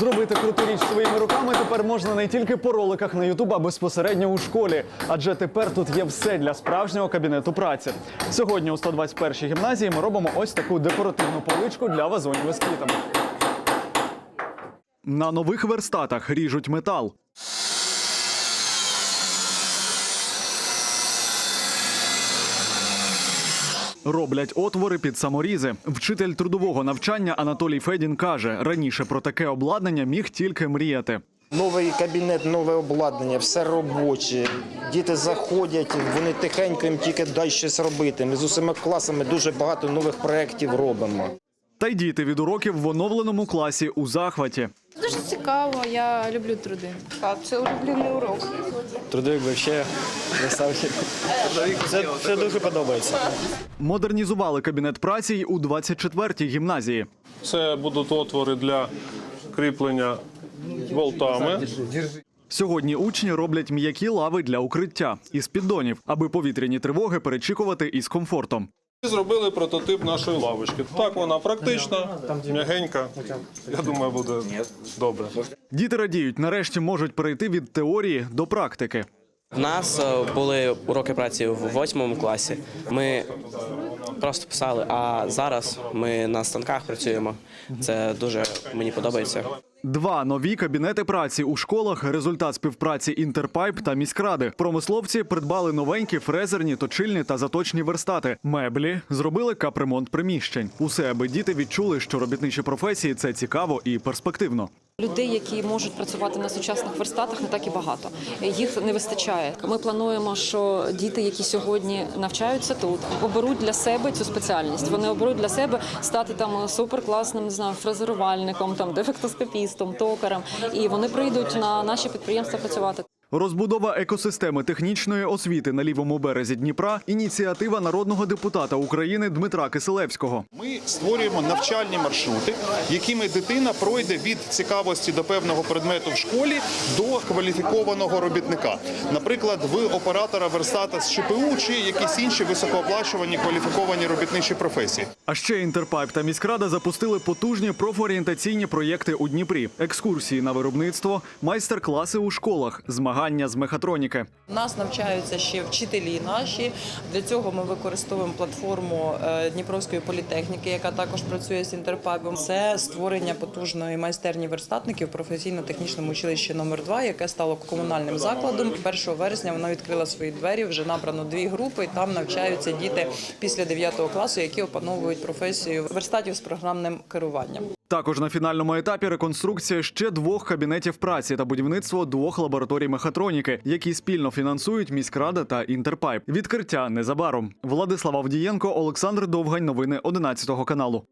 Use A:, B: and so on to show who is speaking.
A: Зробити круту річ своїми руками тепер можна не тільки по роликах на Ютуб, а безпосередньо у школі. Адже тепер тут є все для справжнього кабінету праці. Сьогодні у 121-й гімназії ми робимо ось таку декоративну поличку для вазонів із квітами. На нових верстатах ріжуть метал. Роблять отвори під саморізи. Вчитель трудового навчання Анатолій Федін каже: раніше про таке обладнання міг тільки мріяти.
B: Новий кабінет, нове обладнання, все робоче. Діти заходять, вони тихенько їм тільки дай щось робити. Ми з усіма класами дуже багато нових проєктів робимо.
A: Та й діти від уроків в оновленому класі у захваті.
C: Дуже цікаво, я люблю труди.
D: Так, це улюблений урок.
E: Трудовик взагалі красавчик. Це, це дуже подобається.
A: Модернізували кабінет праці й у 24-й гімназії.
F: Це будуть отвори для кріплення болтами.
A: Сьогодні учні роблять м'які лави для укриття із піддонів, аби повітряні тривоги перечікувати із комфортом.
F: Зробили прототип нашої лавочки. Так вона практична, м'ягенька. Я думаю, буде добре.
A: Діти радіють, нарешті можуть перейти від теорії до практики.
G: В нас е, були уроки праці в восьмому класі. Ми просто писали, а зараз ми на станках працюємо. Це дуже мені подобається.
A: Два нові кабінети праці у школах результат співпраці Інтерпайп та міськради. Промисловці придбали новенькі фрезерні, точильні та заточні верстати. Меблі зробили капремонт приміщень. Усе, аби діти відчули, що робітничі професії це цікаво і перспективно.
H: Людей, які можуть працювати на сучасних верстатах, не так і багато. Їх не вистачає. Ми плануємо, що діти, які сьогодні навчаються тут, оберуть для себе цю спеціальність. Вони оберуть для себе стати там суперкласним, не знаю, фрезерувальником, там дефектоскопістом, токарем, і вони прийдуть на наші підприємства працювати.
A: Розбудова екосистеми технічної освіти на лівому березі Дніпра ініціатива народного депутата України Дмитра Киселевського.
I: Ми створюємо навчальні маршрути, якими дитина пройде від цікавості до певного предмету в школі до кваліфікованого робітника. Наприклад, в оператора верстата з ЧПУ чи якісь інші високооплачувані кваліфіковані робітничі професії.
A: А ще Інтерпайп та міськрада запустили потужні профорієнтаційні проєкти у Дніпрі: екскурсії на виробництво, майстер-класи у школах, змагання з мехатроніки.
D: Нас навчаються ще вчителі наші. Для цього ми використовуємо платформу е, Дніпровської політехніки, яка також працює з інтерпайпом. Це створення потужної майстерні верстатників в професійно-технічному училищі номер 2 яке стало комунальним закладом. 1 вересня вона відкрила свої двері. Вже набрано дві групи. Там навчаються діти після 9 класу, які опановують професію верстатів з програмним керуванням.
A: Також на фінальному етапі реконструкція ще двох кабінетів праці та будівництво двох лабораторій мехатроніки, які спільно фінансують міськрада та інтерпайп. Відкриття незабаром. Владислав Авдієнко, Олександр Довгань. Новини 11 каналу.